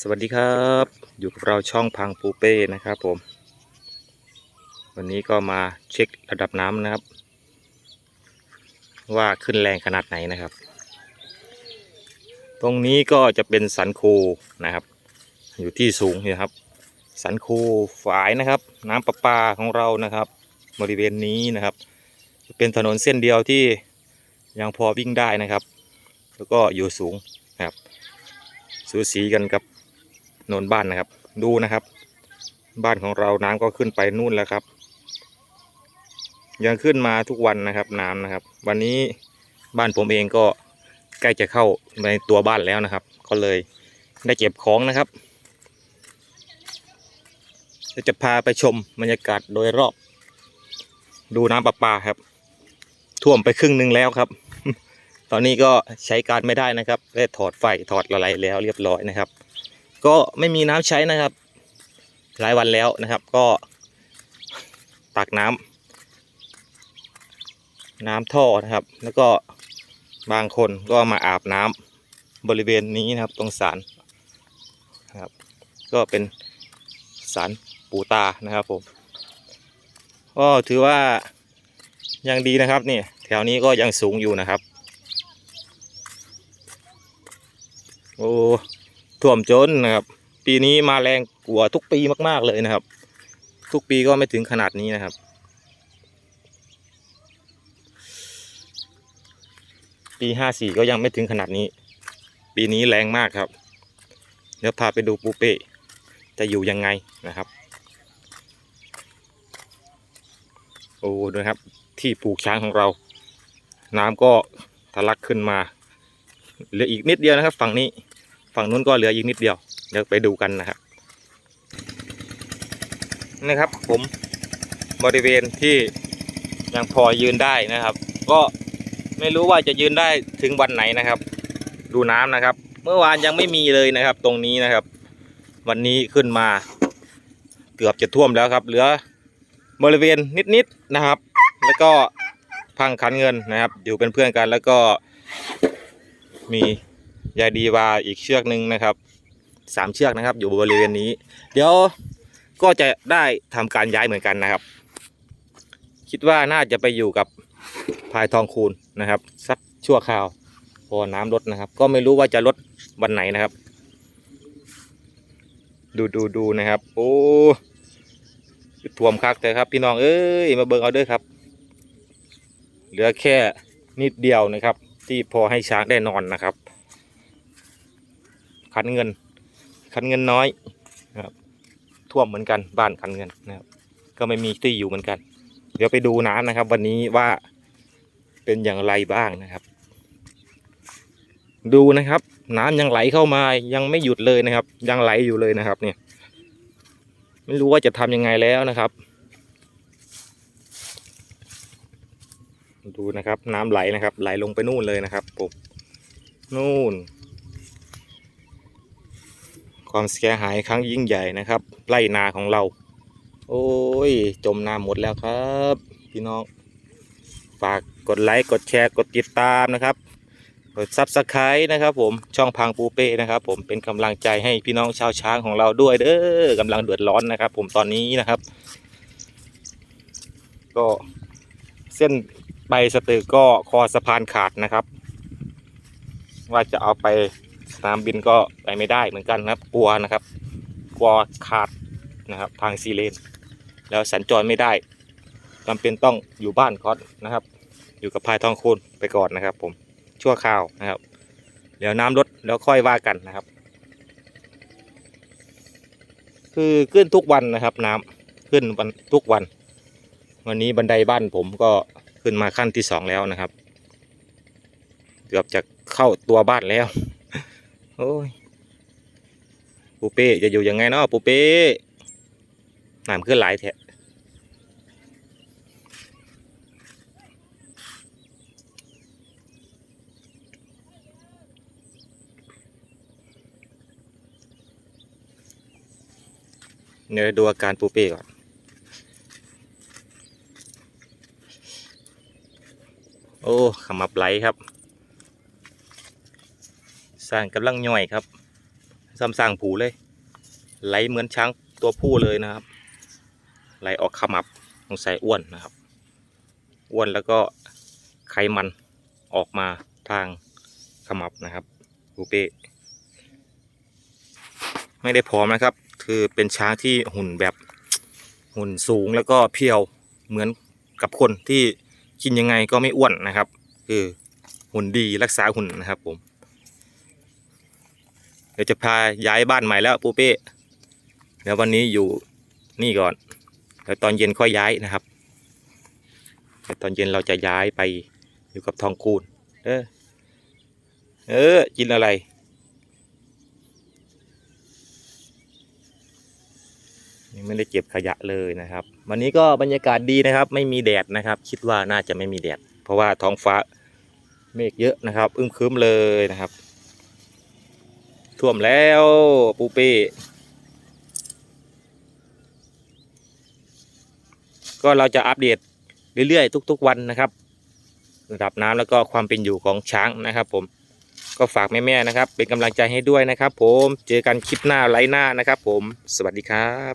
สวัสดีครับ อยู่กับเราช่องพังปูเป้นะครับผม วันนี้ก็มาเช็คระดับน้ำนะครับ ว่าขึ้นแรงขนาดไหนนะครับ ตรงนี้ก็จะเป็นสันคูนะครับ อยู่ที่สูงนี่ครับ สันคูฝายนะครับ น้ำประปาของเรานะครับ บริเวณนี้นะครับเป็นถนนเส้นเดียวที่ยังพอวิ่งได้นะครับ แล้วก็อยู่สูงนะครับสูสีกันกับ โนนบ้านนะครับ ดูนะครับ บ้านของเราน้ำก็ขึ้นไปนู่นแล้วครับ ยังขึ้นมาทุกวันนะครับ น้ำนะครับ วันนี้บ้านผมเองก็ใกล้จะเข้าในตัวบ้านแล้วนะครับ ก็เลยได้เก็บของนะครับจะพาไปชมบรรยากาศโดยรอบ ดูน้ำประปาครับ ท่วมไปครึ่งหนึ่งแล้วครับ ตอนนี้ก็ใช้การไม่ได้นะครับได้ถอดไฟถอดอะไรแล้วเรียบร้อยนะครับ ก็ไม่มีน้ำใช้นะครับ หลายวันแล้วนะครับ ก็ตักน้ำน้ำท่อนะครับ แล้วก็บางคนก็มาอาบน้ำบริเวณนี้นะครับ ตรงศาลนะครับ ก็เป็นศาลปูตานะครับผมก็ถือว่ายังดีนะครับนี่แถวนี้ก็ยังสูงอยู่นะครับ โอ้ ท่วมจนนะครับ ปีนี้มาแรงกว่าทุกปีมาก ๆเลยนะครับ ทุกปีก็ไม่ถึงขนาดนี้นะครับ ปีห้าสี่ก็ยังไม่ถึงขนาดนี้ ปีนี้แรงมากครับ เดี๋ยวพาไปดูปูเป้จะอยู่ยังไงนะครับ โอ้ดูนะครับ ที่ปลูกช้างของเรา น้ำก็ทะลักขึ้นมาเหลืออีกนิดเดียวนะครับ ฝั่งนี้ ฝั่งนู้นก็เหลืออีกนิดเดียว เดี๋ยวไปดูกันนะครับนะครับ ผมบริเวณที่ยังพอยืนได้นะครับ ก็ไม่รู้ว่าจะยืนได้ถึงวันไหนนะครับ ดูน้ำนะครับ เมื่อวานยังไม่มีเลยนะครับ ตรงนี้นะครับ วันนี้ขึ้นมา เกือบจะท่วมแล้วครับ เหลือบริเวณนิดๆนะครับ แล้วก็พังขันเงินนะครับ อยู่เป็นเพื่อนกันแล้วก็มี ยายดีวาอีกเชือกหนึ่งนะครับสามเชือกนะครับ อยู่บริเวณนี้ เดี๋ยวก็จะได้ทำการย้ายเหมือนกันนะครับ คิดว่าน่าจะไปอยู่กับพายทองคูณนะครับ สักชั่วคราวพอน้ำลดนะครับ ก็ไม่รู้ว่าจะลดวันไหนนะครับ ดูดูดูนะครับ โอ้ท่วมคักแต่ครับ พี่น้องเอ้ยมาเบิ่งเอาเด้อครับ เหลือแค่นิดเดียวนะครับ ที่พอให้ช้างได้นอนนะครับ ขันเงิน ขันเงินน้อยนะครับท่วมเหมือนกันบ้านขันเงินนะครับ ก็ไม่มีที่อยู่เหมือนกัน เดี๋ยวไปดูน้ำนะครับ วันนี้ว่าเป็นอย่างไรบ้างนะครับ ดูนะครับ น้ำยังไหลเข้ามายังไม่หยุดเลยนะครับ ยังไหลอยู่เลยนะครับ เนี่ย ไม่รู้ว่าจะทำยังไงแล้วนะครับ ดูนะครับ น้ำไหลนะครับ ไหลลงไปนู่นเลยนะครับผมนู่น ความเสียหายครั้งยิ่งใหญ่นะครับไร่นาของเรา โอ้ย จมน้ำหมดแล้วครับ พี่น้อง ฝากกดไลค์กดแชร์กดติดตามนะครับกดซับสไครต์นะครับผมช่องพังปูเป้นะครับ ผมเป็นกำลังใจให้พี่น้องชาวช้างของเราด้วยเด้อกำลังเดือดร้อนนะครับ ผมตอนนี้นะครับ ก็เส้นไปสตึกก็คอสะพานขาดนะครับ ว่าจะเอาไป สนามบินก็ไปไม่ได้เหมือนกันนะครับ กลัวนะครับ กลัวขาดนะครับ ทางซีเลน แล้วสัญจรไม่ได้จำเป็นต้องอยู่บ้านก่อนนะครับ อยู่กับพายทองคูณไปก่อนนะครับ ผมชั่วคราวนะครับเดี๋ยวน้ำลดแล้วค่อยว่ากันนะครับ คือขึ้นทุกวันนะครับ น้ำขึ้นวันทุกวัน วันนี้บันไดบ้านผมก็ขึ้นมาขั้นที่สองแล้วนะครับ เกือบจะเข้าตัวบ้านแล้ว โอ้ยปูเป้จะอยู่ยังไงเนาะปูเป้น้ำขึ้นหลายแทะเดี๋ยวดูอาการปูเป้ก่อนโอ้ขมับไหลครับ สร้างกำลังย่อยครับซ้ำสร้างผูเลย ไหลเหมือนช้างตัวผู้เลยนะครับ ไหลออกขมับสงสัยอ้วนนะครับ อ้วนแล้วก็ไขมันออกมาทางขมับนะครับปูเป้ไม่ได้ผอมนะครับ คือเป็นช้างที่หุ่นแบบหุ่นสูงแล้วก็เพียวเหมือนกับคนที่กินยังไงก็ไม่อ้วนนะครับ คือหุ่นดีรักษาหุ่นนะครับผม เดี๋ยวจะพาย้ายบ้านใหม่แล้วปูเป้เดี๋ยววันนี้อยู่นี่ก่อนเดี๋ยวตอนเย็นค่อยย้ายนะครับเดี๋ยวตอนเย็นเราจะย้ายไปอยู่กับทองคูณเออ เออกินอะไรยังไม่ได้เก็บขยะเลยนะครับ วันนี้ก็บรรยากาศดีนะครับ ไม่มีแดดนะครับ คิดว่าน่าจะไม่มีแดด เพราะว่าท้องฟ้าเมฆเยอะนะครับ อึมครึ้มเลยนะครับ ท่วมแล้ว ปูเป้ก็เราจะอัปเดตเรื่อยๆ ทุก ๆ วันนะครับ ระดับน้ำแล้วก็ความเป็นอยู่ของช้างนะครับ ผมก็ฝากแม่ๆนะครับ เป็นกำลังใจให้ด้วยนะครับ ผมเจอกันคลิปหน้าไลฟ์หน้านะครับ ผมสวัสดีครับ